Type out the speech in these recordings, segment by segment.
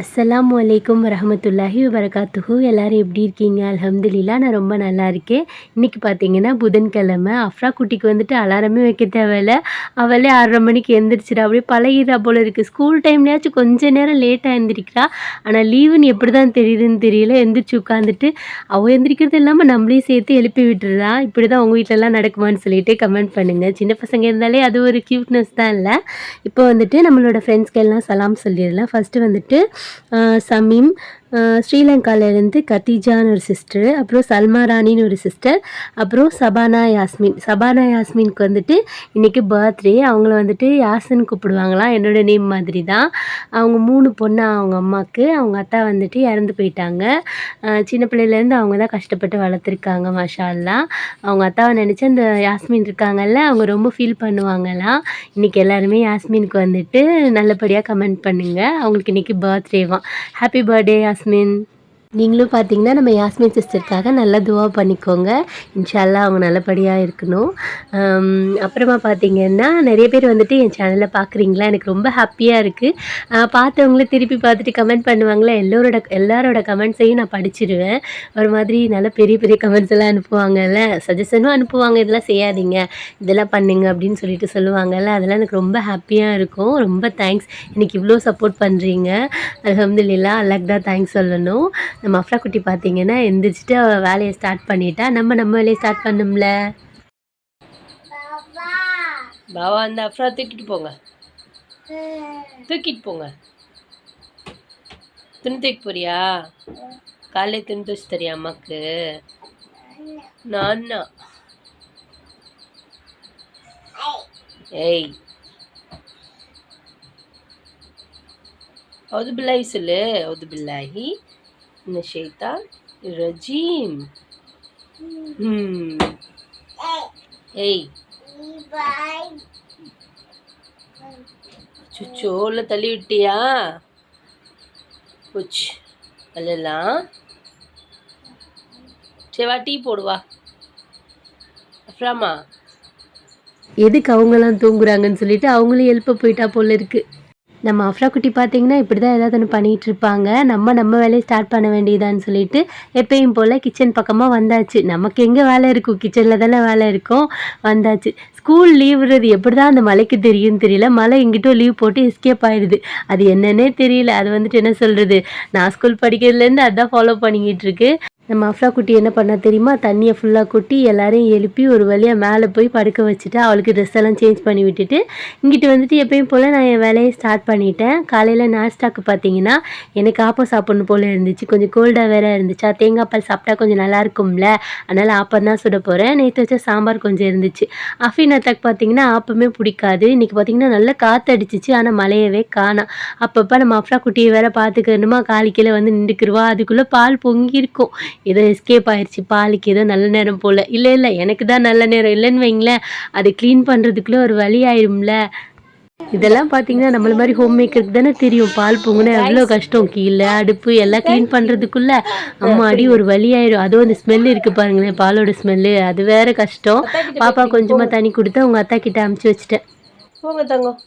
அஸ்லாம் வலைக்கம் வரஹமத்துல்லாஹி வரகாத்துஹு எல்லாரும் எப்படி இருக்கீங்க? அலமதுல்லா நான் ரொம்ப நல்லா இருக்கேன். இன்றைக்கி பார்த்தீங்கன்னா புதன்கிழமை. அஃப்ரா குட்டிக்கு வந்துட்டு அலாரமே வைக்க தேவையில்ல. அவளே ஆறரை மணிக்கு எந்திரிச்சிடா. அப்படியே பழகிடா போல இருக்குது ஸ்கூல் டைம்லேயாச்சும் கொஞ்ச நேரம் லேட்டாக எழுந்திரிக்கிறா ஆனால் லீவுன்னு எப்படி தான் தெரியுதுன்னு தெரியல. எந்திரிச்சு உட்காந்துட்டு அவள் எந்திரிக்கிறது இல்லாமல் நம்மளையும் சேர்த்து எழுப்பி விட்டுறா. இப்படி தான் உங்கள் வீட்டிலலாம் நடக்குமான்னு சொல்லிட்டு கமெண்ட் பண்ணுங்கள் சின்ன பசங்க இருந்தாலே அது ஒரு க்யூட்னஸ் தான் இல்லை. இப்போ வந்துட்டு நம்மளோட ஃப்ரெண்ட்ஸ்க்கெல்லாம் சலாம் சொல்லிடலாம். ஃபஸ்ட்டு வந்துட்டு സമീം ஸ்ரீலங்காவிலேருந்து கத்தீஜான்னு ஒரு சிஸ்டர் அப்புறம் சல்மா ராணின்னு ஒரு சிஸ்டர் அப்புறம் சபானா யாஸ்மின். சபானா யாஸ்மின்க்கு வந்துட்டு இன்றைக்கி பர்த்டே அவங்கள வந்துட்டு யாசின் கூப்பிடுவாங்களாம் என்னோட நேம் மாதிரி தான் அவங்க மூணு பொண்ணு அவங்க அம்மாவுக்கு அவங்க அத்தா வந்துட்டு இறந்து போயிட்டாங்க. சின்ன பிள்ளையிலேருந்து அவங்க தான் கஷ்டப்பட்டு வளர்த்துருக்காங்க மஷால்லாம் அவங்க அத்தாவை நினச்சி அந்த யாஸ்மின் இருக்காங்கல்ல அவங்க ரொம்ப ஃபீல் பண்ணுவாங்களாம் இன்றைக்கி எல்லாருமே யாஸ்மினுக்கு வந்துட்டு நல்லபடியாக கமெண்ட் பண்ணுங்கள் அவங்களுக்கு இன்றைக்கி பர்த்டேவாம் ஹாப்பி பர்த்டே யாஸ்மின் நீங்களும் பார்த்தீங்கன்னா நம்ம யாஸ்மின் சிஸ்டருக்காக நல்லா துவா பண்ணிக்கோங்க. இன்ஷால்லாம் அவங்க நல்லபடியாக இருக்கணும். அப்புறமா பார்த்தீங்கன்னா நிறைய பேர் வந்துட்டு என் சேனலில் பார்க்குறீங்களா? எனக்கு ரொம்ப ஹாப்பியாக இருக்குது பார்த்தவங்கள திருப்பி பார்த்துட்டு கமெண்ட் பண்ணுவாங்களே எல்லோரோட எல்லாரோட கமெண்ட்ஸையும் நான் படிச்சிருவேன். ஒரு மாதிரி நல்ல பெரிய பெரிய கமெண்ட்ஸ் எல்லாம் அனுப்புவாங்கல்ல சஜஷனும் அனுப்புவாங்க. இதெல்லாம் செய்யாதீங்க இதெல்லாம் பண்ணுங்க அப்படின்னு சொல்லிட்டு சொல்லுவாங்கல்ல அதெல்லாம் எனக்கு ரொம்ப ஹாப்பியாக இருக்கும். ரொம்ப தேங்க்ஸ் எனக்கு இவ்வளோ சப்போர்ட் பண்ணுறீங்க அலமதுல்லா அல்லாக் தான் தேங்க்ஸ் சொல்லணும். நம்ம அஃப்ரா குட்டி பார்த்தீங்கன்னா எந்திரிச்சிட்டு அவ வேலையை ஸ்டார்ட் பண்ணிட்டா நம்ம நம்ம வேலையை ஸ்டார்ட் பண்ணும்ல. பாவா அந்த அஃப்ரா தூக்கிட்டு போங்க. தூக்கிட்டு போங்க. துணி தூக்கி போறியா? காலையில் துணி துவச்சி தரியா அம்மாக்கு? நானா ஏய். அவுது பில்லாஹி சொல்லு அவுது பில்லாஹி இந்த ஷைத்தான் ரஜீம். ம் ஏய். சுச்சோ உள்ள தள்ளி விட்டியா? உச் அல்லலாம் சரி வா டீ போடுவா அப்புறமா. எதுக்கு அவங்கெல்லாம் தூங்குறாங்கன்னு சொல்லிட்டு அவங்களும் எழுப்ப போயிட்டா போல இருக்குது நம்ம அஃப்ரா குட்டி பார்த்தீங்கன்னா இப்படி தான் ஏதாவது ஒன்று பண்ணிகிட்டு இருப்பாங்க. நம்ம நம்ம வேலையை ஸ்டார்ட் பண்ண வேண்டியதான்னு சொல்லிட்டு எப்பயும் போல் கிச்சன் பக்கமாக வந்தாச்சு. நமக்கு எங்கே வேலை இருக்கும்? கிச்சனில் தானே வேலை இருக்கும். வந்தாச்சு. ஸ்கூல் லீவுறது எப்படி தான் அந்த மலைக்கு தெரியும்னு தெரியல. மலை எங்கிட்டோ லீவ் போட்டு எஸ்கேப் ஆயிடுது. அது என்னன்னே தெரியல. அது வந்துட்டு என்ன சொல்கிறது நான் ஸ்கூல் படிக்கிறதுலேருந்து அதான் ஃபாலோ பண்ணிக்கிட்டு இருக்கு. நம்ம அஃப்ரா குட்டி என்ன பண்ணா தெரியுமா? தண்ணியை ஃபுல்லாக கொட்டி எல்லாரையும் எழுப்பி ஒரு வழியாக மேலே போய் படுக்க வச்சுட்டு அவளுக்கு ட்ரெஸ் எல்லாம் சேஞ்ச் பண்ணி விட்டுட்டு இங்கிட்டு வந்துட்டு எப்பயும் போல் நான் என் வேலையை ஸ்டார்ட் பண்ணிட்டேன். காலையில் நாஸ்டாக்கு பார்த்தீங்கன்னா எனக்கு ஆப்பம் சாப்பிட்ணும் போல் இருந்துச்சு. கொஞ்சம் கோல்டாக வேற இருந்துச்சா. தேங்காய் பால் சாப்பிட்டா கொஞ்சம் நல்லா இருக்கும்ல. அதனால் ஆப்பம் தான் சுட போகிறேன் நேற்று வச்ச சாம்பார் கொஞ்சம் இருந்துச்சு. அஃபின் அத்தாக்கு பார்த்தீங்கன்னா ஆப்பமே பிடிக்காது. இன்றைக்கி பார்த்தீங்கன்னா நல்லா காற்று அடிச்சிச்சு. ஆனால் மழையவே காணாம் அப்பப்போ நம்ம அஃப்ரா குட்டியை வேற பார்த்துக்கணுமா? காலிக்கையில் கீழே வந்து நின்றுக்குருவா. அதுக்குள்ளே பால் பொங்கியிருக்கும். ஏதோ எஸ்கேப் ஆயிடுச்சு பாலுக்கு ஏதோ நல்ல நேரம் போல். இல்லை இல்லை எனக்கு தான் நல்ல நேரம் இல்லைன்னு வைங்களேன். அதை க்ளீன் பண்ணுறதுக்குள்ளே ஒரு வழி ஆயிரும்ல. இதெல்லாம் பார்த்தீங்கன்னா நம்மள மாதிரி ஹோம் மேக்கருக்கு தானே தெரியும். பால் பொங்குனா எவ்வளோ கஷ்டம். கீழே அடுப்பு எல்லாம் க்ளீன் பண்ணுறதுக்குள்ள அம்மா அடி ஒரு வழி ஆயிரும். அதுவும் அந்த ஸ்மெல் இருக்குது பாருங்களேன் பாலோட ஸ்மெல்லு அது வேற கஷ்டம். பாப்பா கொஞ்சமாக தண்ணி கொடுத்து உங்கள் அத்தா கிட்ட அமுச்சு வச்சுட்டேன். போங்க தங்கம்.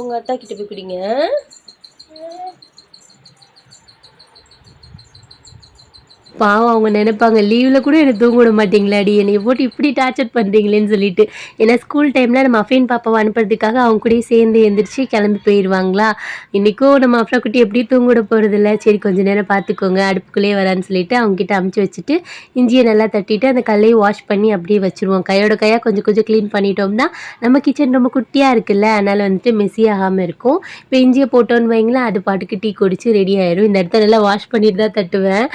உங்கள் அத்தா கிட்ட போய் குடிங்க. பாவம் அவங்க நினைப்பாங்க. லீவில் கூட எனக்கு தூங்க விட மாட்டீங்களாடி. என்னை போட்டு இப்படி டார்ச்சர் பண்ணுறீங்களேன்னு சொல்லிட்டு. ஏன்னா ஸ்கூல் டைமில் நம்ம அஃபைன் பாப்பாவை அனுப்புறதுக்காக அவங்க கூட சேர்ந்து எந்திரிச்சு கிளம்பி போயிடுவாங்களா இன்றைக்கும் நம்ம அஃப்ரா குட்டி எப்படியும் தூங்க விட போகிறதில்ல சரி கொஞ்ச நேரம் பார்த்துக்கோங்க. அடுப்புக்குள்ளேயே வரான்னு சொல்லிட்டு அவங்ககிட்ட அமுச்சு வச்சுட்டு இஞ்சியை நல்லா தட்டிட்டு அந்த கல்லையை வாஷ் பண்ணி அப்படியே வச்சுருவோம். கையோட கையாக கொஞ்சம் கொஞ்சம் க்ளீன் பண்ணிட்டோம்னா நம்ம கிச்சன் ரொம்ப குட்டியாக இருக்குல்ல? அதனால் வந்துட்டு மெஸ்ஸி ஆகாமல் இருக்கும். இப்போ இஞ்சியை போட்டோன்னு வைங்களேன் அது பாட்டுக்கு டீ குடிச்சு ரெடி ஆயிரும். இந்த இடத்துல நல்லா வாஷ் பண்ணிட்டு தான் தட்டுவேன்.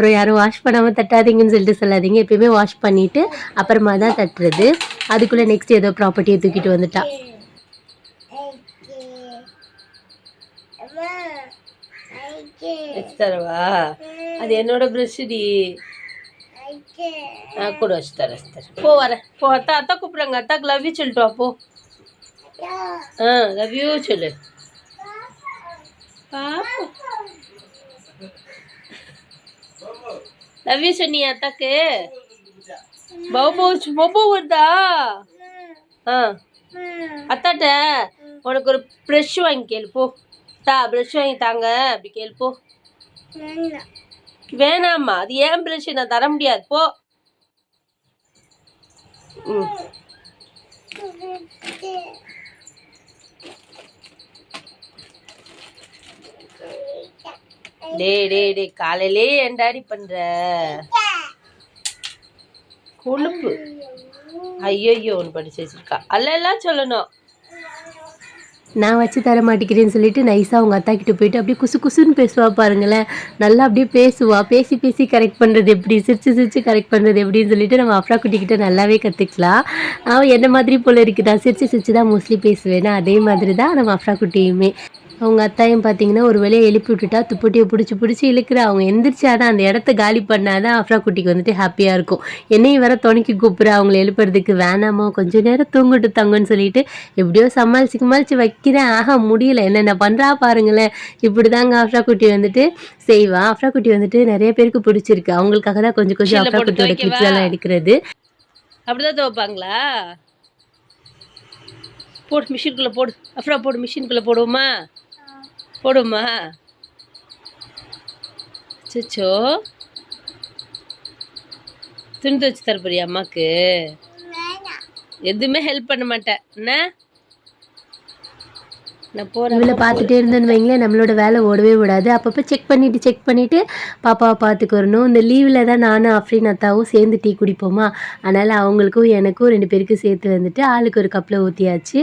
அப்புறம் யாரும் வாஷ் பண்ணாமல் தட்டாதீங்கன்னு சொல்லிட்டு சொல்லாதீங்க. எப்பயுமே வாஷ் பண்ணிவிட்டு அப்புறமா தான் தட்டுறது. அதுக்குள்ளே நெக்ஸ்ட் ஏதோ ப்ராப்பர்ட்டியை தூக்கிட்டு வந்துட்டா. வச்சு தரவா? அது என்னோட ப்ரெஷ் டி. ஆ கூட வச்சு தரேன் வச்சு போ வரேன் போ அத்தா அத்தா கூப்பிடுறாங்க. அத்தாக்கு லவ் யூ சொல்லிட்டு வா போ. ஆ லவ் யூ சொல்லு. பாப்போம். ரவி யூ சொன்னியா அத்தாக்கு? பௌபோ பௌபோ வருதா ஆ. அத்தாட்ட உனக்கு ஒரு ப்ரெஷ் வாங்கி கேளு தா ப்ரெஷ் வாங்கி தாங்க அப்படி கேள்ப்போ வேணாம்மா அது ஏன் ப்ரெஷ்? நான் தர முடியாது போ. ம். டேய் டேய் டே காலையிலே ஏன்டாடி பண்ற? கொழுப்பு. ஐயோ ஒன்று படிச்சு வச்சிருக்கா. அல்லெல்லாம் சொல்லணும். நான் வச்சு தர மாட்டேங்கிறேன்னு சொல்லிட்டு நைஸாக அவங்க அத்தா கிட்ட போயிட்டு அப்படியே குசு குசுன்னு பேசுவா பாருங்களேன். நல்லா அப்படியே பேசுவா. பேசி பேசி கரெக்ட் பண்ணுறது எப்படி? சிரிச்சு சிரிச்சு கரெக்ட் பண்ணுறது எப்படின்னு சொல்லிட்டு நம்ம அஃப்ரா குட்டிக்கிட்ட நல்லாவே கற்றுக்கலாம் அவன் என்ன மாதிரி போல இருக்குதா? சிரிச்சு சிரிச்சு தான் மோஸ்ட்லி பேசுவேன்? அதே மாதிரி தான் நம்ம அஃப்ரா குட்டியுமே. அவங்க அத்தாயும் பார்த்தீங்கன்னா ஒரு வேலையை எழுப்பி விட்டுட்டா துப்பட்டியை பிடிச்சி பிடிச்சி இழுக்கிற. அவங்க எந்திரிச்சாதான் அந்த இடத்த காலி பண்ணாதான் அஃப்ரா குட்டிக்கு வந்துட்டு ஹாப்பியாக இருக்கும். என்னையும் வர துணைக்கி கூப்பிட்ற. அவங்கள எழுப்புறதுக்கு வேணாமா? கொஞ்ச நேரம் தூங்கிட்டு தங்கன்னு சொல்லிட்டு எப்படியோ சமாளிச்சு சமாளிச்சு வைக்கிறேன். ஆஹா முடியல. என்னென்ன பண்ணுறா பாருங்களேன். இப்படி தாங்க அஃப்ரா குட்டி வந்துட்டு செய்வா. அஃப்ரா குட்டி வந்துட்டு நிறைய பேருக்கு பிடிச்சிருக்கு. அவங்களுக்காக தான் கொஞ்சம் கொஞ்சம் அஃப்ரா குட்டியோட? கிளிப்ஸ் எல்லாம் எடுக்கிறது. அப்படிதான் துவைப்பாங்களா? போடு மிஷினுக்குள்ளே போடு. அப்புறம் போடு மிஷினுக்குள்ளே போடுவோமா? போடுவோமா அச்சோ துணி துவைச்சு தர போறியா அம்மாக்கு எதுவுமே ஹெல்ப் பண்ண மாட்டேன் என்ன? இவளை பார்த்துட்டே இருந்தேன்னு வைங்களேன் நம்மளோட வேலை ஓடவே விடாது அப்பப்போ செக் பண்ணிவிட்டு செக் பண்ணிவிட்டு பாப்பாவை பார்த்துக்கு வரணும். இந்த லீவில் தான் நானும் அஃப்ரீன் அத்தாவும் சேர்ந்து டீ குடிப்போமா? அதனால் அவங்களுக்கும் எனக்கும் ரெண்டு பேருக்கும் சேர்த்து வந்துட்டு ஆளுக்கு ஒரு கப்பில் ஊற்றியாச்சு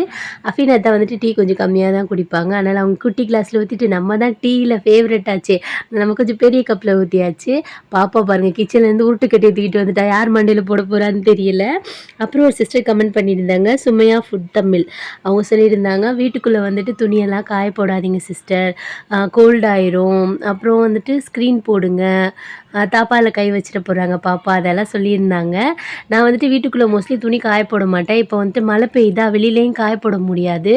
அஃப்ரீன் அத்தா வந்துட்டு டீ கொஞ்சம் கம்மியாக தான் குடிப்பாங்க. அதனால் அவங்க குட்டி கிளாஸில் ஊற்றிட்டு நம்ம தான் டீயில் ஃபேவரட் ஆச்சு. நம்ம கொஞ்சம் பெரிய கப்பில் ஊற்றியாச்சு பாப்பா பாருங்கள் கிச்சன்லேருந்து உருட்டு கட்டி தூக்கிட்டு வந்துட்டா. யார் மண்டையில் போட போகிறான்னு தெரியல. அப்புறம் ஒரு சிஸ்டர் கமெண்ட் பண்ணியிருந்தாங்க சுமையா ஃபுட் தமிழ். அவங்க சொல்லியிருந்தாங்க வீட்டுக்குள்ளே வந்துட்டு துணியெல்லாம் காய போடாதீங்க சிஸ்டர் கோல்டாயிரும் அப்புறம் வந்துட்டு ஸ்க்ரீன் போடுங்க. தாப்பாவில் கை வச்சிட போகிறாங்க பாப்பா அதெல்லாம் சொல்லியிருந்தாங்க. நான் வந்துட்டு வீட்டுக்குள்ளே மோஸ்ட்லி துணி காய போட மாட்டேன். இப்போ வந்துட்டு மழை பெய்யுதா வெளியிலையும் காய போட முடியாது.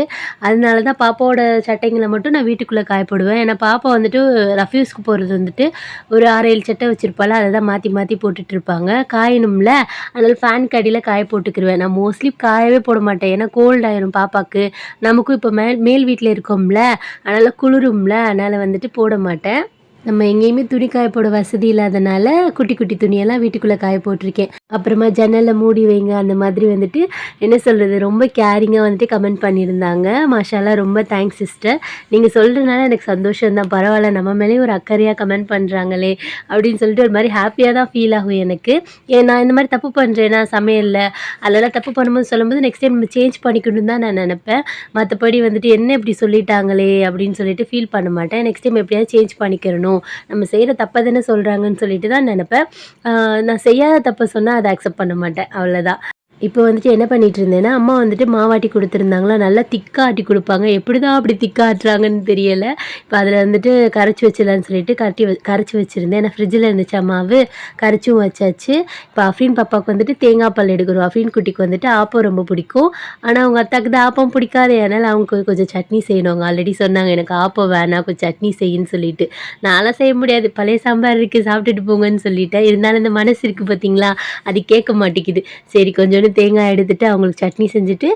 அதனால தான் பாப்பாவோட சட்டைங்களை மட்டும் நான் வீட்டுக்குள்ளே காய போடுவேன் ஏன்னா பாப்பா வந்துட்டு ரஃப்யூஸ்க்கு போகிறது வந்துட்டு ஒரு ஆறு ஏழு சட்டை வச்சுருப்பாள் அதை தான் மாற்றி மாற்றி போட்டுட்ருப்பாங்க காயணும்ல அதனால் ஃபேன் கடியில் காய போட்டுக்கிருவேன். நான் மோஸ்ட்லி காயவே போட மாட்டேன். ஏன்னா கோல்ட் ஆயிரும் பாப்பாக்கு. நமக்கும் இப்போ மேல் மேல் வீட்டில் இருக்கோம்ல அதனால் குளிரும்ல அதனால் வந்துட்டு போட மாட்டேன். நம்ம எங்கேயுமே துணி காய போட வசதி இல்லாதனால குட்டி குட்டி துணியெல்லாம் வீட்டுக்குள்ளே காய போட்டிருக்கேன். அப்புறமா ஜன்னலை மூடி வைங்க அந்த மாதிரி வந்துட்டு என்ன சொல்கிறது ரொம்ப கேரிங்காக வந்துட்டு கமெண்ட் பண்ணியிருந்தாங்க. மாஷாலாம் ரொம்ப தேங்க்ஸ் சிஸ்டர் நீங்கள் சொல்கிறதுனால எனக்கு சந்தோஷம் தான் பரவாயில்ல நம்ம மேலேயும் ஒரு அக்கறையாக கமெண்ட் பண்ணுறாங்களே அப்படின்னு சொல்லிட்டு ஒரு மாதிரி ஹாப்பியாக தான் ஃபீல் ஆகும் எனக்கு. ஏன் நான் இந்த மாதிரி தப்பு பண்ணுறேன்னா சமையலில். அதெல்லாம் தப்பு பண்ணும்போது சொல்லும்போது நெக்ஸ்ட் டைம் நம்ம சேஞ்ச் பண்ணிக்கணும் தான் நான் நினப்பேன். மற்றபடி வந்துட்டு என்ன இப்படி சொல்லிட்டாங்களே அப்படின்னு சொல்லிட்டு ஃபீல் பண்ண மாட்டேன். நெக்ஸ்ட் டைம் எப்படியாவது சேஞ்ச் பண்ணிக்கிறணும். நம்ம செய்கிற தப்பை தானே சொல்கிறாங்கன்னு சொல்லிட்டு தான் நினப்பேன். ஆஹ் நான் செய்யாத தப்பை சொன்னால் அதை அக்செப்ட் பண்ண மாட்டேன். அவ்வளோதான் இப்போ வந்துட்டு என்ன பண்ணிட்டு இருந்தேன்னா அம்மா வந்துட்டு மாவாட்டி கொடுத்துருந்தாங்களா நல்லா திக்கா ஆட்டி கொடுப்பாங்க. எப்படி தான் அப்படி திக்கா ஆட்டுறாங்கன்னு தெரியலை. இப்போ அதில் வந்துட்டு கரைச்சி வச்சிடலான்னு சொல்லிட்டு கரட்டி வ கரைச்சி வச்சுருந்தேன். ஏன்னா ஃப்ரிட்ஜில் இருந்துச்சு மாவு கரைச்சும் வச்சாச்சு. இப்போ அஃப்ரீன் பாப்பாவுக்கு வந்துட்டு தேங்காய் பால் எடுக்கிறோம் அஃப்ரீன் குட்டிக்கு வந்துட்டு ஆப்பம் ரொம்ப பிடிக்கும். ஆனால் அவங்க அத்தாக்கு தான் ஆப்பம் பிடிக்காது. அதனால் அவங்க கொஞ்சம் சட்னி செய்யணும். அவங்க ஆல்ரெடி சொன்னாங்க எனக்கு ஆப்பம் வேணாம். கொஞ்சம் சட்னி செய்யுன்னு சொல்லிட்டு. நான்லாம் செய்ய முடியாது. பழைய சாம்பார் இருக்குது சாப்பிட்டுட்டு போங்கன்னு சொல்லிட்டேன். இருந்தாலும் இந்த மனசு இருக்குது பார்த்தீங்களா அது கேட்க மாட்டேங்குது. சரி கொஞ்சோண்டு தேங்காய் எடுத்துட்டு அவங்களுக்கு சட்னி செஞ்சுட்டு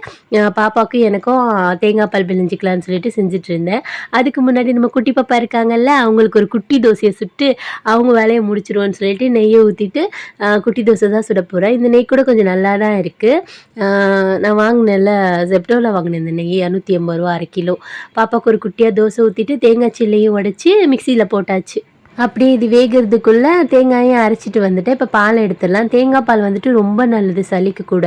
பாப்பாவுக்கும் எனக்கும் தேங்காய் பால் பிழிஞ்சிக்கலாம்னு சொல்லிட்டு செஞ்சுட்டு இருந்தேன். அதுக்கு முன்னாடி நம்ம குட்டி பாப்பா இருக்காங்கல்ல அவங்களுக்கு ஒரு குட்டி தோசையை சுட்டு அவங்க வேலையை முடிச்சிருவோன்னு சொல்லிட்டு நெய்யை ஊற்றிட்டு குட்டி தோசை தான் சுட போகிறேன் இந்த நெய் கூட கொஞ்சம் நல்லா தான் இருக்குது நான் வாங்கினேன்ல ஜெப்டோவில் வாங்கினேன் இந்த நெய் இரநூத்தி எண்பது ரூபா அரை கிலோ. பாப்பாவுக்கு ஒரு குட்டியாக தோசை ஊற்றிட்டு தேங்காய் சில்லையும் உடச்சி மிக்சியில் போட்டாச்சு. அப்படியே இது வேகிறதுக்குள்ளே தேங்காயும் அரைச்சிட்டு வந்துட்டேன். இப்போ பால் எடுத்துடலாம். தேங்காய் பால் வந்துட்டு ரொம்ப நல்லது சளிக்கு கூட.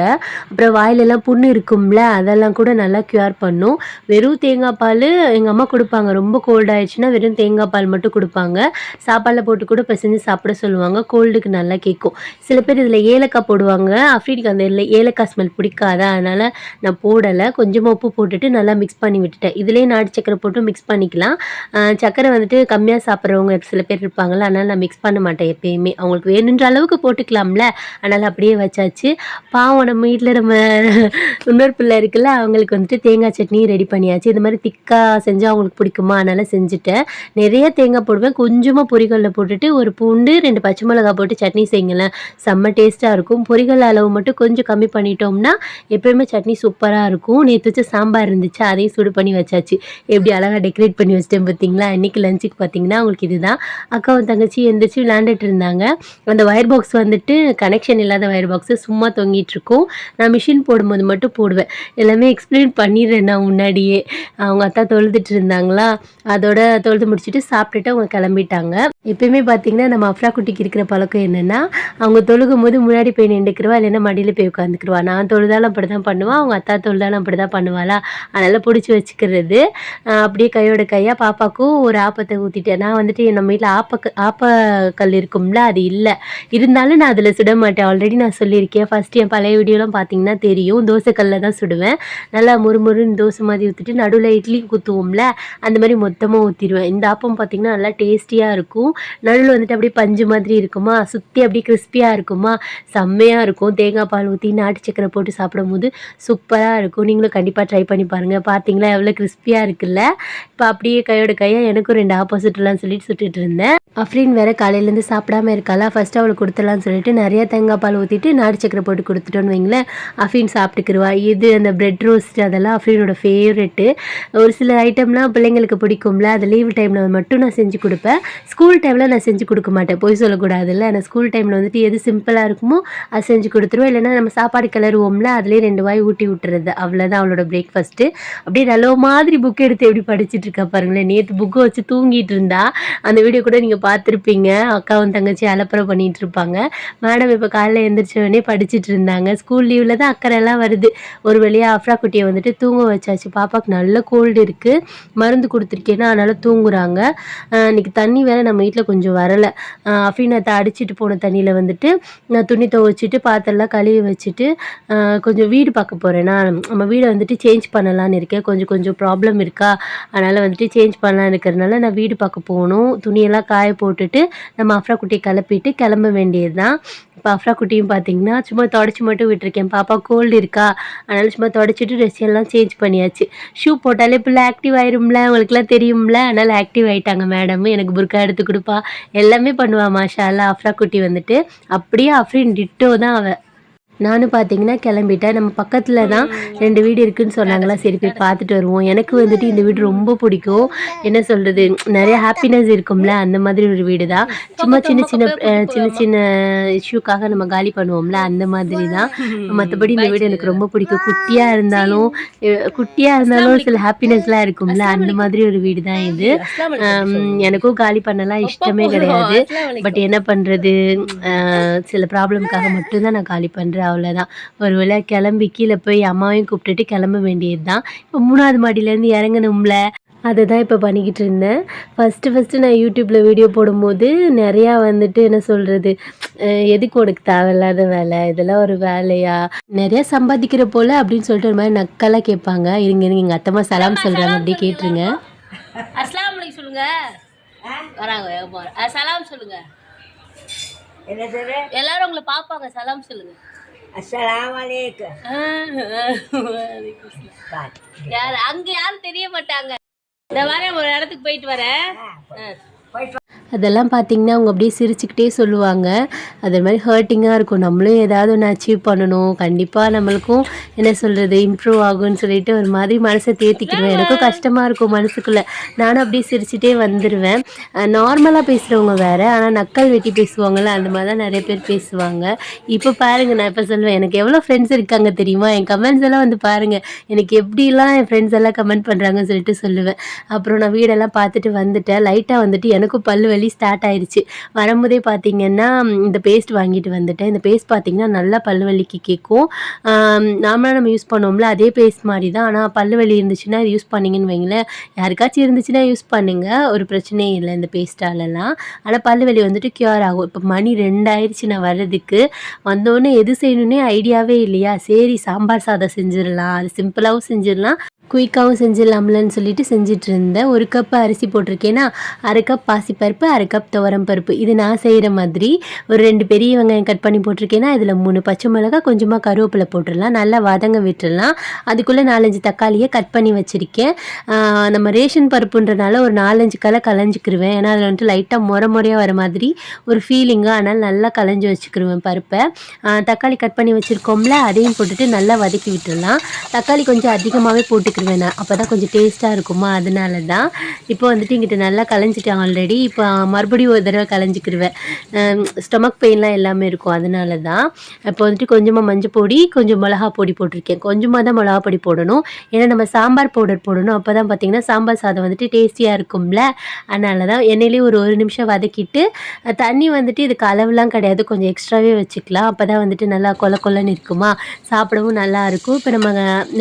அப்புறம் வாயிலெல்லாம் புண்ணு இருக்கும்ல அதெல்லாம் கூட நல்லா க்யூர் பண்ணும். வெறும் தேங்காய் பால் எங்கள் அம்மா கொடுப்பாங்க. ரொம்ப கோல்ட் ஆயிடுச்சுன்னா வெறும் தேங்காய் பால் மட்டும் கொடுப்பாங்க. சாப்பாடில் போட்டு கூட பிசைஞ்சு சாப்பிட சொல்லுவாங்க. கோல்டுக்கு நல்லா கேட்கும் சில பேர் இதில் ஏலக்காய் போடுவாங்க. அஃப்ரீனுக்கு அந்த இல்லை ஏலக்காய் ஸ்மெல் பிடிக்காதா? அதனால் நான் போடலை. கொஞ்சமாக உப்பு போட்டுட்டு நல்லா மிக்ஸ் பண்ணி விட்டுட்டேன். இதுலேயே நாட்டு சக்கரை போட்டு மிக்ஸ் பண்ணிக்கலாம். சக்கரை வந்துட்டு கம்மியாக சாப்பிட்றவங்க சில பேர் பேர் அதனால் நான் மிக்ஸ் பண்ண மாட்டேன் எப்பயுமே. அவங்களுக்கு வேணுன்ற அளவுக்கு போட்டுக்கலாம்ல. அதனால் அப்படியே வச்சாச்சு. பாவம் நம்ம வீட்டில் நம்ம இன்னொரு பிள்ளை இருக்குல்ல அவங்களுக்கு வந்துட்டு தேங்காய் சட்னி ரெடி பண்ணியாச்சு. இது மாதிரி திக்காக செஞ்சால் அவங்களுக்கு பிடிக்குமா? அதனால் செஞ்சுட்டேன். நிறைய தேங்காய் போடுவேன். கொஞ்சமாக பொரிகளில் போட்டுட்டு ஒரு பூண்டு ரெண்டு பச்சை மிளகா போட்டு சட்னி செய்யுங்களேன். செம்ம டேஸ்ட்டாக இருக்கும். பொரிகள் அளவு மட்டும் கொஞ்சம் கம்மி பண்ணிட்டோம்னா எப்பயுமே சட்னி சூப்பராக இருக்கும். நேற்று வச்ச சாம்பார் இருந்துச்சு அதையும் சூடு பண்ணி வச்சாச்சு. எப்படி அழகாக டெக்கரேட் பண்ணி வச்சிட்டேன் பார்த்தீங்களா இன்றைக்கி லஞ்சுக்கு பார்த்தீங்கன்னா அவங்களுக்கு இதுதான். அக்காவும் தங்கச்சி எந்திரிச்சு விளையாண்டுட்டு இருந்தாங்க. அந்த ஒயர் பாக்ஸ் வந்துட்டு கனெக்ஷன் இல்லாத ஒயர் பாக்ஸு சும்மா தொங்கிட்டு இருக்கும் நான் மிஷின் போடும்போது மட்டும் போடுவேன். எல்லாமே எக்ஸ்பிளைன் பண்ணிடுறேன் நான் முன்னாடியே. அவங்க அத்தா தொழுதுட்டு இருந்தாங்களா? அதோட தொழுது முடிச்சுட்டு சாப்பிட்டுட்டு அவங்க கிளம்பிட்டாங்க. எப்பயுமே பார்த்தீங்கன்னா நம்ம அஃப்ரா குட்டிக்கு இருக்கிற பழக்கம் என்னென்னா அவங்க தொழுகும் போது முன்னாடி போய் நின்றுக்குருவா இல்லைன்னா மடியில் போய் உட்காந்துக்குருவா நான் தொழுதாலும் அப்படி தான் பண்ணுவான் அவங்க அத்தா தொழுதாலும் அப்படி தான் பண்ணுவாளா? அதனால் பிடிச்சி வச்சுக்கிறது. அப்படியே கையோட கையாக பாப்பாக்கும் ஒரு ஆப்பத்தை ஊற்றிட்டேன் நான் வந்துட்டு நம்ம வீட்டில் ஆப்ப ஆப்ப கல் இருக்கும்ல அது இல்லை. இருந்தாலும் நான் அதில் சுட மாட்டேன். ஆல்ரெடி நான் சொல்லியிருக்கேன். ஃபஸ்ட் என் பழைய வீடியோலாம் பார்த்தீங்கன்னா தெரியும். தோசைக்கல்லில் தான் சுடுவேன். நல்லா முறுமுறுன்னு தோசை மாதிரி ஊற்றிட்டு நடுவில் இட்லி குத்துவோம்ல அந்த மாதிரி மொத்தமாக ஊற்றிடுவேன் இந்த ஆப்பம் பார்த்திங்கன்னா நல்லா டேஸ்டியாக இருக்கும். நடுவில் வந்துட்டு அப்படியே பஞ்சு மாதிரி இருக்குமா? சுற்றி அப்படியே கிறிஸ்பியாக இருக்குமா? செம்மையாக இருக்கும். தேங்காய் பால் ஊற்றி நாட்டு சக்கரை போட்டு சாப்பிடும்போது சூப்பராக இருக்கும். நீங்களும் கண்டிப்பாக ட்ரை பண்ணி பாருங்கள் பார்த்தீங்களா எவ்வளோ கிறிஸ்பியாக இருக்குல்ல? இப்போ அப்படியே கையோட கையாக எனக்கும் ரெண்டு ஆப்போசிட்லாம் சொல்லிட்டு சுட்டுட்டு இருந்தேன். அஃப்ரீன் வேற காலையிலேருந்து சாப்பிடாம இருக்காளா? ஃபர்ஸ்ட் அவளுக்கு கொடுத்துடலாம்னு சொல்லிட்டு நிறைய தேங்காய் பால் ஊற்றிட்டு நாடு சக்கரை போட்டு கொடுத்துட்டோன்னு வைங்களேன். அஃப்ரீன் சாப்பிட்டுக்கிருவா. இது அந்த பிரெட் ரோஸ்ட் அதெல்லாம் அஃப்ரீனோட ஃபேவரெட்டு ஒரு சில ஐட்டம்லாம் பிள்ளைங்களுக்கு பிடிக்கும்ல அது லீவ் டைமில் மட்டும் நான் செஞ்சு கொடுப்பேன். ஸ்கூல் டைமில் நான் செஞ்சு கொடுக்க மாட்டேன். பொய் சொல்லக்கூடாதுல்ல. நான் ஸ்கூல் டைமில் வந்துட்டு எது சிம்பிளாக இருக்குமோ அது செஞ்சு கொடுத்துருவோம். இல்லைன்னா நம்ம சாப்பாடு கிளறுவோம்ல அதுலேயே ரெண்டு வாய் ஊட்டி விட்டுறது. அவ்வளோதான் அவளோட பிரேக்ஃபாஸ்ட்டு அப்படியே நல்ல மாதிரி புக் எடுத்து எப்படி படிச்சுட்டு இருக்கா பாருங்களேன். நேற்று புக்கை வச்சு தூங்கிட்டு இருந்தா அந்த வீடியோ கூட நீங்கள் பார்த்துருப்பீங்க அக்காவும் தங்கச்சி அலப்பறை பண்ணிட்டு இருப்பாங்க. மேடம் இப்போ காலையில் எழுந்திரிச்ச உடனே படிச்சுட்டு இருந்தாங்க. ஸ்கூல் லீவில் தான் அக்கறையெல்லாம் வருது. ஒரு வழியாக அஃப்ரா குட்டியை வந்துட்டு தூங்க வச்சாச்சு. பாப்பாவுக்கு நல்ல கோல்டு இருக்குது மருந்து கொடுத்துருக்கேன்னா அதனால் தூங்குறாங்க. ஆஹ் இன்னைக்கு தண்ணி வேற நம்ம வீட்டில் கொஞ்சம் வரலை. அஃபீனத்தை அடிச்சிட்டு போன தண்ணியில் வந்துட்டு நான் துணி துவைச்சிட்டு பாத்திரம்லாம் கழுவி வச்சுட்டு கொஞ்சம் வீடு பார்க்க போகிறேன்னா நம்ம வீடை வந்துட்டு சேஞ்ச் பண்ணலான்னு இருக்கேன். கொஞ்சம் கொஞ்சம் ப்ராப்ளம் இருக்கா? அதனால் வந்துட்டு சேஞ்ச் பண்ணலான்னு இருக்கிறதுனால நான் வீடு பார்க்க போகணும். துணியெல்லாம் காய போட்டுட்டு நம்ம அஃப்ரா குட்டியை கிளப்பிட்டு கிளம்ப வேண்டியது தான் இப்போ அஃப்ரா குட்டியும் பார்த்தீங்கன்னா சும்மா தொடச்சி மட்டும் விட்டுருக்கேன். பாப்பா கோல்டு இருக்கா? அதனால சும்மா தொடச்சிட்டு ட்ரெஸ் எல்லாம் சேஞ்ச் பண்ணியாச்சு. ஷூ போட்டாலே பிள்ளை ஆக்டிவ் ஆயிரும்ல? உங்களுக்குலாம் தெரியும்ல? அதனால் ஆக்டிவ் ஆயிட்டாங்க மேடம் எனக்கு புர்கா எடுத்து கொடுப்பா. எல்லாமே பண்ணுவா மாஷா அல்லா அஃப்ரா குட்டி வந்துட்டு அப்படியே அஃப்ரின் டிட்டோ தான் அவள் நானும் பார்த்தீங்கன்னா கிளம்பிட்டேன். நம்ம பக்கத்தில் தான் ரெண்டு வீடு இருக்குன்னு சொன்னாங்களா? சரி போய் பார்த்துட்டு வருவோம். எனக்கு வந்துட்டு இந்த வீடு ரொம்ப பிடிக்கும். என்ன சொல்கிறது நிறைய ஹாப்பினஸ் இருக்கும்ல? அந்த மாதிரி ஒரு வீடு தான் சும்மா சின்ன சின்ன சின்ன சின்ன இஷ்யூக்காக நம்ம காலி பண்ணுவோம்ல? அந்த மாதிரி தான் மற்றபடி இந்த வீடு எனக்கு ரொம்ப பிடிக்கும். குட்டியாக இருந்தாலும் குட்டியாக இருந்தாலும் சில ஹாப்பினஸ்லாம் இருக்கும்ல? அந்த மாதிரி ஒரு வீடு தான் இது எனக்கும் காலி பண்ணலாம். இஷ்டமே கிடையாது. பட் என்ன பண்ணுறது சில ப்ராப்ளம்காக மட்டும்தான் நான் காலி பண்ணுறேன் அவ்வளோதான் ஒரு வேளை கிளம்பி கீழே போய் அம்மாவையும் கூப்பிட்டுட்டு கிளம்ப வேண்டியது தான் இப்போ மூணாவது மாடியிலேருந்து இறங்கணும்ல? அதை தான் இப்போ பண்ணிக்கிட்டு இருந்தேன். ஃபஸ்ட்டு ஃபஸ்ட்டு நான் யூடியூப்பில் வீடியோ போடும்போது நிறையா வந்துட்டு என்ன சொல்கிறது எதுக்கு உனக்கு தேவையில்லாத வேலை? இதெல்லாம் ஒரு வேலையா? நிறையா சம்பாதிக்கிற போல் அப்படின்னு சொல்லிட்டு ஒரு மாதிரி நக்கலாக கேட்பாங்க. இருங்க இருங்க எங்கள் அத்தம்மா சலாம் சொல்கிறாங்க அப்படியே கேட்டுருங்க. அஸ்லாம் சொல்லுங்க. வராங்க சலாம் சொல்லுங்க. எல்லாரும் உங்களை பார்ப்பாங்க. சலாம் சொல்லுங்க. யார் அங்க யாரும் தெரிய மாட்டாங்க. இந்த வரேன் ஒரு இடத்துக்கு போயிட்டு வரேன். அதெல்லாம் பார்த்திங்கன்னா அவங்க அப்படியே சிரிச்சுக்கிட்டே சொல்லுவாங்க. அதே மாதிரி ஹர்ட்டிங்காக இருக்கும். நம்மளும் ஏதாவது ஒன்று அச்சீவ் பண்ணணும். கண்டிப்பாக நம்மளுக்கும் என்ன சொல்கிறது இம்ப்ரூவ் ஆகும்னு சொல்லிட்டு ஒரு மாதிரி மனசை தேத்திக்கிடுவேன் எனக்கும் கஷ்டமாக இருக்கும் மனசுக்குள்ளே. நானும் அப்படியே சிரிச்சுட்டே வந்துடுவேன் நார்மலாக பேசுகிறவங்க வேறு. ஆனால் நக்கல் வெட்டி பேசுவாங்கள்ல அந்த மாதிரி தான் நிறைய பேர் பேசுவாங்க. இப்போ பாருங்கள் நான் இப்போ சொல்லுவேன் எனக்கு எவ்வளோ ஃப்ரெண்ட்ஸ் இருக்காங்க தெரியுமா? என் கமெண்ட்ஸ் எல்லாம் வந்து பாருங்கள் எனக்கு எப்படிலாம் என் ஃப்ரெண்ட்ஸ் எல்லாம் கமெண்ட் பண்ணுறாங்கன்னு சொல்லிட்டு சொல்லுவேன். அப்புறம் நான் வீடெல்லாம் பார்த்துட்டு வந்துட்டேன். லைட்டாக வந்துட்டு எனக்கும் பல் வலி ஸ்டார்ட் ஆயிடுச்சு வரும்போதே பார்த்தீங்கன்னா இந்த பேஸ்ட் வாங்கிட்டு வந்துட்டேன். இந்த பேஸ்ட் பார்த்தீங்கன்னா நல்லா பல்லு வலிக்கு கேட்கும் நார்மலாக நம்ம யூஸ் பண்ணுவோம்ல அதே பேஸ்ட் மாதிரி தான் ஆனால் பல் வலி இருந்துச்சுன்னா இது யூஸ் பண்ணிங்கன்னு வைங்களேன். யாருக்காச்சும் இருந்துச்சுன்னா யூஸ் பண்ணுங்கள் ஒரு பிரச்சனையும் இல்லை இந்த பேஸ்ட்டாலலாம் ஆனால் பல் வலி வந்துட்டு க்யூர் ஆகும். இப்போ மணி ரெண்டாயிருச்சு நான் வர்றதுக்கு. வந்தோடனே எது செய்யணுன்னே ஐடியாவே இல்லையா? சரி சாம்பார் சாதம் செஞ்சிடலாம். அது சிம்பிளாகவும் செஞ்சிடலாம். குயிக்காகவும் செஞ்சிடலாம்லன்னு சொல்லிட்டு செஞ்சுட்டு இருந்தேன் ஒரு கப் அரிசி போட்டிருக்கேன்னா அரை கப் பாசிப்பருப்பு அரை கப் துவரம் பருப்பு. இது நான் செய்கிற மாதிரி ஒரு ரெண்டு பெரிய வெங்காயம் கட் பண்ணி போட்டிருக்கேன்னா இதில் மூணு பச்சை மிளகா கொஞ்சமாக கருவேப்பிலை போட்டுடலாம். நல்லா வதங்க விட்டுடலாம். அதுக்குள்ளே நாலஞ்சு தக்காளியை கட் பண்ணி வச்சுருக்கேன். நம்ம ரேஷன் பருப்புன்றனால ஒரு நாலஞ்சு கலை கலைஞ்சிக்கிருவேன் ஏன்னா அதில் வந்துட்டு லைட்டாக முறை முறையாக வர மாதிரி ஒரு ஃபீலிங்காக அதனால் நல்லா கலைஞ்சி வச்சுக்கிருவேன் பருப்பை. தக்காளி கட் பண்ணி வச்சுருக்கோம்ல அதையும் போட்டுட்டு நல்லா வதக்கி விட்டுடலாம். தக்காளி கொஞ்சம் அதிகமாகவே போட்டுக்கிருவேன் நான். அப்போ தான் கொஞ்சம் டேஸ்ட்டாக இருக்குமா? அதனால தான் இப்போ வந்துட்டு இங்கிட்ட நல்லா கலைஞ்சிட்டேன் ஆல்ரெடி இப்போ மறுபடியும் ஒரு தடவை கலைஞ்சிக்கிடுவேன் ஸ்டொமக் பெயின்லாம் எல்லாமே இருக்கும். அதனால தான் இப்போ வந்துட்டு கொஞ்சமாக மஞ்சள் பொடி கொஞ்சம் மிளகா பொடி போட்டிருக்கேன். கொஞ்சமாக தான் மிளகா பொடி போடணும். ஏன்னா நம்ம சாம்பார் பவுடர் போடணும். அப்போ தான் பார்த்தீங்கன்னா சாம்பார் சாதம் வந்துட்டு டேஸ்டியாக இருக்கும்ல. அதனால தான் எண்ணெயிலே ஒரு ஒரு நிமிஷம் வதக்கிட்டு தண்ணி வந்துட்டு இதுக்கு அளவுலாம் கிடையாது. கொஞ்சம் எக்ஸ்ட்ராவே வச்சுக்கலாம். அப்போ தான் வந்துட்டு நல்லா கொல கொலன்னு இருக்குமா? சாப்பிடவும் நல்லா இருக்கும். இப்போ நம்ம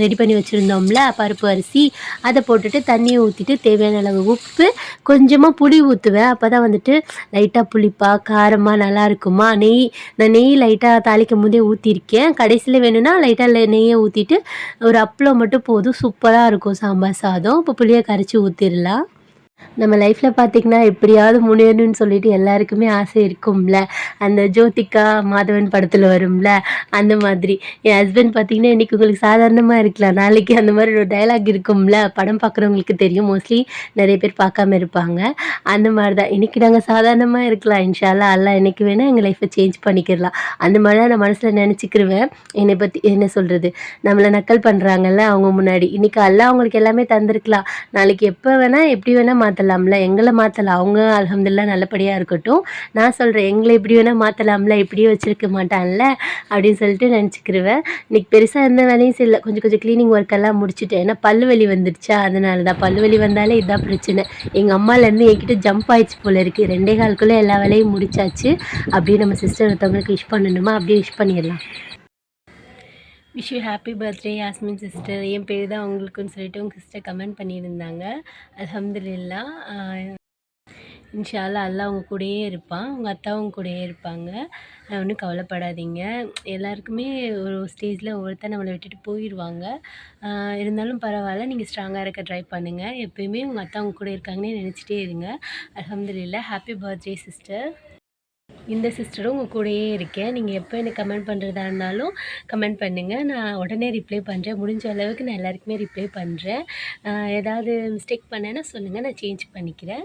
ரெடி பண்ணி வச்சுருந்தோம்ல அப்போ பருப்பு அரிசி அதை போட்டுட்டு தண்ணியை ஊற்றிட்டு தேவையான அளவு உப்பு கொஞ்சமாக புளி ஊற்றுவேன் அப்போ தான் வந்துட்டு லைட்டாக புளிப்பாக காரமாக நல்லா இருக்குமா? நெய் நான் நெய் லைட்டாக தாளிக்கும் போதே ஊற்றிருக்கேன் கடைசியில் வேணும்னா லைட்டாக நெய்யை ஊற்றிட்டு ஒரு அப்பளம் மட்டும் போதும். சூப்பராக இருக்கும் சாம்பார் சாதம். இப்போ புளியை கரைச்சி ஊற்றிடலாம் நம்ம லைஃப்பில் பார்த்திங்கன்னா எப்படியாவது முன்னேறணும்னு சொல்லிட்டு எல்லாருக்குமே ஆசை இருக்கும்ல. அந்த ஜோதிகா மாதவன் படத்தில் வரும்ல? அந்த மாதிரி. என் ஹஸ்பண்ட் பார்த்திங்கன்னா இன்றைக்கி உங்களுக்கு சாதாரணமாக இருக்கலாம். நாளைக்கு அந்த மாதிரி ஒரு டைலாக் இருக்கும்ல. படம் பார்க்குறவங்களுக்கு தெரியும். மோஸ்ட்லி நிறைய பேர் பார்க்காம இருப்பாங்க. அந்த மாதிரி தான் இன்றைக்கி நாங்கள் சாதாரணமாக இருக்கலாம். இன்ஷால்லா அல்ல என்னைக்கு வேணால் எங்கள் லைஃப்பை சேஞ்ச் பண்ணிக்கிடலாம் அந்த மாதிரி தான் நான் மனசில் நினச்சிக்கிருவேன். என்னை பற்றி என்ன சொல்கிறது நம்மளை நக்கல் பண்ணுறாங்கல்ல அவங்க முன்னாடி. இன்றைக்கி அல்ல அவங்களுக்கு எல்லாமே தந்திருக்கலாம். நாளைக்கு எப்போ வேணால் எப்படி வேணால் மாற்றலாம்ல எங்களை மாற்றலாம் அவங்க அல்ஹம்துலில்லா நல்லபடியாக இருக்கட்டும். நான் சொல்கிறேன் எங்களை எப்படி வேணால் மாற்றலாம்ல இப்படியே வச்சுருக்க மாட்டான்ல? அப்படின்னு சொல்லிட்டு நினச்சிக்கிருவேன். இன்றைக்கி பெருசாக எந்த வேலையும் செய்யல. கொஞ்சம் கொஞ்சம் க்ளீனிங் ஒர்க் எல்லாம் முடிச்சுட்டேன். ஏன்னா பல்லு வலி வந்துடுச்சா? அதனால தான். பல்லு வலி வந்தாலே இதுதான் பிரச்சனை. எங்கள் அம்மாலேருந்து என்கிட்ட ஜம்ப் ஆயிடுச்சு போல இருக்குது ரெண்டே காலுக்குள்ளே எல்லா வேலையும் முடிச்சாச்சு. அப்படியே நம்ம சிஸ்டர் ஒருத்தவங்களுக்கு விஷ் பண்ணணுமா? அப்படியே விஷ் பண்ணிடலாம். Wish you happy birthday Yasmin sister. என் பேர் தான் உங்களுக்குன்னு சொல்லிட்டு உங்கள் சிஸ்டர் கமெண்ட் பண்ணியிருந்தாங்க. அலமதுல்லா இன்ஷால்லா அல்லா அவங்க கூடயே இருப்பான் உங்கள் அத்தாவும் கூடயே இருப்பாங்க. ஒன்றும் கவலைப்படாதீங்க. எல்லாருக்குமே ஒரு ஸ்டேஜில் ஒவ்வொருத்தர் நம்மளை விட்டுட்டு போயிடுவாங்க இருந்தாலும் பரவாயில்ல. நீங்கள் ஸ்ட்ராங்காக இருக்க ட்ரை பண்ணுங்கள் எப்பயுமே உங்கள் அத்தா அவங்க கூட இருக்காங்கன்னே நினச்சிட்டே இருங்க. அலமதுல்லா ஹாப்பி பர்த்டே சிஸ்டர் இந்த சிஸ்டரும் உங்கள் கூடயே இருக்கேன். நீங்கள் எப்போ எனக்கு கமெண்ட் பண்ணுறதா இருந்தாலும் கமெண்ட் பண்ணுங்கள் நான் உடனே ரிப்ளை பண்ணுறேன் முடிஞ்ச அளவுக்கு நான் எல்லாருக்குமே ரிப்ளை பண்ணுறேன் ஏதாவது மிஸ்டேக் பண்ணேன்னா சொல்லுங்கள் நான் சேஞ்ச் பண்ணிக்கிறேன்.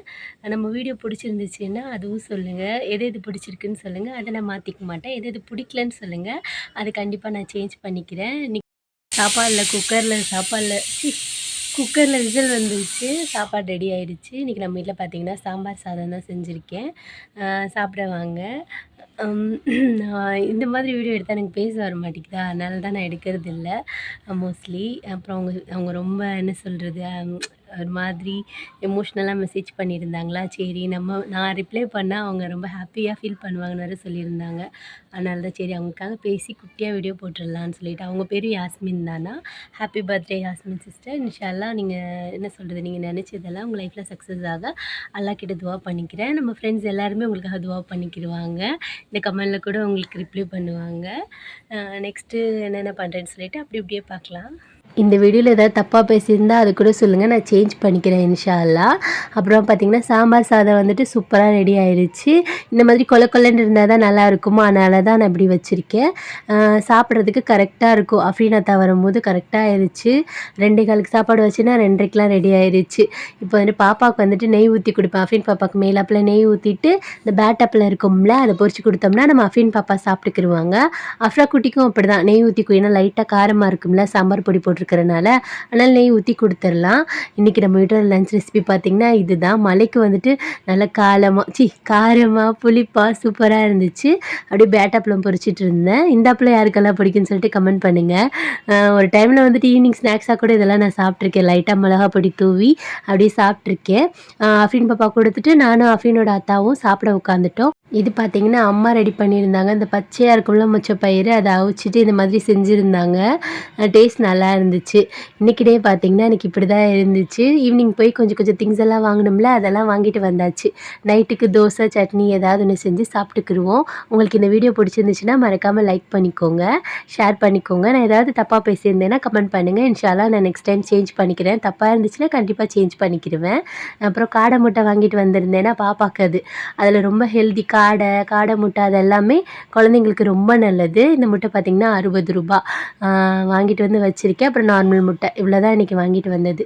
நம்ம வீடியோ பிடிச்சிருந்துச்சுன்னா அதுவும் சொல்லுங்கள் எது எது பிடிச்சிருக்குன்னு சொல்லுங்கள் அதை நான் மாற்றிக்க மாட்டேன். எது எது பிடிக்கலன்னு சொல்லுங்கள் அதை கண்டிப்பாக நான் சேஞ்ச் பண்ணிக்கிறேன். சாப்பாடில் குக்கரில் சாப்பாடில் சி குக்கரில் விசில் வந்துருச்சு சாப்பாடு ரெடி ஆயிடுச்சு. இன்றைக்கி நம்ம வீட்டில் பார்த்தீங்கன்னா சாம்பார் சாதம் தான் செஞ்சுருக்கேன். சாப்பிட வாங்க. நான் இந்த மாதிரி வீடியோ எடுத்தால் எனக்கு பேச வர மாட்டேங்குதா. அதனால தான் நான் எடுக்கிறது இல்லை மோஸ்ட்லி. அப்புறம் அவங்க அவங்க ரொம்ப என்ன சொல்கிறது ஒரு மாதிரி எமோஷ்னலாக மெசேஜ் பண்ணியிருந்தாங்களா? சரி நம்ம நான் ரிப்ளை பண்ணால் அவங்க ரொம்ப ஹாப்பியாக ஃபீல் பண்ணுவாங்கன்னு வேறு சொல்லியிருந்தாங்க. அதனால தான் சரி அவங்களுக்காக பேசி குட்டியாக வீடியோ போட்டுடலான்னு சொல்லிட்டு அவங்க பேர் யாஸ்மின் தானா? ஹாப்பி பர்த்டே யாஸ்மின் சிஸ்டர் இன்ஷால்லா நீங்கள் என்ன சொல்கிறது நீங்கள் நினச்சதெல்லாம் உங்கள் லைஃப்பில் சக்ஸஸ் ஆக அல்லா கிட்ட துவா பண்ணிக்கிறேன். நம்ம ஃப்ரெண்ட்ஸ் எல்லாருமே உங்களுக்காக துவா பண்ணிக்கிடுவாங்க இந்த கமெண்டில் கூட உங்களுக்கு ரிப்ளை பண்ணுவாங்க. நெக்ஸ்ட்டு என்னென்ன பண்ணுறேன்னு சொல்லிட்டு அப்படி இப்படியே பார்க்கலாம். இந்த வீடியோவில் ஏதாவது தப்பாக பேசியிருந்தா அது கூட சொல்லுங்கள் நான் சேஞ்ச் பண்ணிக்கிறேன் இன்ஷால்லா அப்புறம் பார்த்திங்கன்னா சாம்பார் சாதம் வந்துட்டு சூப்பராக ரெடி ஆயிடுச்சு இந்த மாதிரி கொல கொலன்னு இருந்தால் தான் நல்லா இருக்குமோ? அதனால தான் நான் இப்படி வச்சுருக்கேன். சாப்பிட்றதுக்கு கரெக்டாக இருக்கும். அஃப்ரீனாத்தா வரும்போது கரெக்டாக ஆயிடுச்சு ரெண்டு காலுக்கு சாப்பாடு வச்சுன்னா ரெண்டரைக்கெலாம் ரெடி ஆயிடுச்சு இப்போ வந்துட்டு பாப்பாவுக்கு வந்துட்டு நெய் ஊற்றி கொடுப்பேன். அஃபின் பாப்பாவுக்கு மேலாப்பில் நெய் ஊற்றிட்டு இந்த பேட்டப்பில் இருக்கும்ல அதை பொறிச்சு கொடுத்தோம்னா நம்ம அஃபின் பாப்பா சாப்பிட்டுக்கிருவாங்க. அஃப்ரா குட்டிக்கும் அப்படி தான் நெய் ஊற்றி ஏன்னா லைட்டாக காரமாக இருக்கும்ல சாம்பார் பொடி போட்டு இருக்கிறனால அதனால் நெய் ஊற்றி கொடுத்துர்லாம். இன்றைக்கி நம்ம வீட்டோட லஞ்ச் ரெசிபி பார்த்திங்கன்னா இதுதான். மலைக்கு வந்துட்டு நல்ல காலமாக சி காரமாக புளிப்பாக சூப்பராக இருந்துச்சு. அப்படியே பேட்டாப்பழம் பொறிச்சிட்டு இருந்தேன். இந்த அப்பளம் யாருக்கெல்லாம் பிடிக்கும்னு சொல்லிட்டு கமெண்ட் பண்ணுங்கள் ஒரு டைமில் வந்துட்டு ஈவினிங் ஸ்நாக்ஸாக கூட இதெல்லாம் நான் சாப்பிட்ருக்கேன் லைட்டாக மிளகா பொடி தூவி அப்படியே சாப்பிட்ருக்கேன் அஃபின் பாப்பா கொடுத்துட்டு நானும் அஃபினோட அத்தாவும் சாப்பிட உட்காந்துட்டோம் இது பார்த்திங்கன்னா அம்மா ரெடி பண்ணியிருந்தாங்க. இந்த பச்சையாக இருக்குள்ள மொச்சை பயிறு அதை அவிச்சிட்டு இந்த மாதிரி செஞ்சுருந்தாங்க. டேஸ்ட் நல்லா இருந்துச்சு. இன்றைக்கி டே பார்த்தீங்கன்னா எனக்கு இப்படி தான் இருந்துச்சு. ஈவினிங் போய் கொஞ்சம் கொஞ்சம் திங்ஸ் எல்லாம் வாங்கணும்ல அதெல்லாம் வாங்கிட்டு வந்தாச்சு. நைட்டுக்கு தோசை சட்னி ஏதாவது ஒன்று செஞ்சு சாப்பிட்டுக்குருவோம். உங்களுக்கு இந்த வீடியோ பிடிச்சிருந்துச்சுன்னா மறக்காமல் லைக் பண்ணிக்கோங்க. ஷேர் பண்ணிக்கோங்க. நான் ஏதாவது தப்பாக பேசியிருந்தேன்னா கமெண்ட் பண்ணுங்கள் இன்ஷால்லா நான் நெக்ஸ்ட் டைம் சேஞ்ச் பண்ணிக்கிறேன். தப்பாக இருந்துச்சுன்னா கண்டிப்பாக சேஞ்ச் பண்ணிக்கிடுவேன் அப்புறம் காடை முட்டை வாங்கிட்டு வந்திருந்தேன்னா பாப்பாக்கு அது. அதில் ரொம்ப ஹெல்தி காடை காடை முட்டை அது எல்லாமே குழந்தைங்களுக்கு ரொம்ப நல்லது. இந்த முட்டை பார்த்திங்கன்னா அறுபது ரூபா. வாங்கிட்டு வந்து வச்சுருக்கேன். அப்புறம் நார்மல் முட்டை. இவ்வளோ தான் இன்றைக்கி வாங்கிட்டு வந்தது.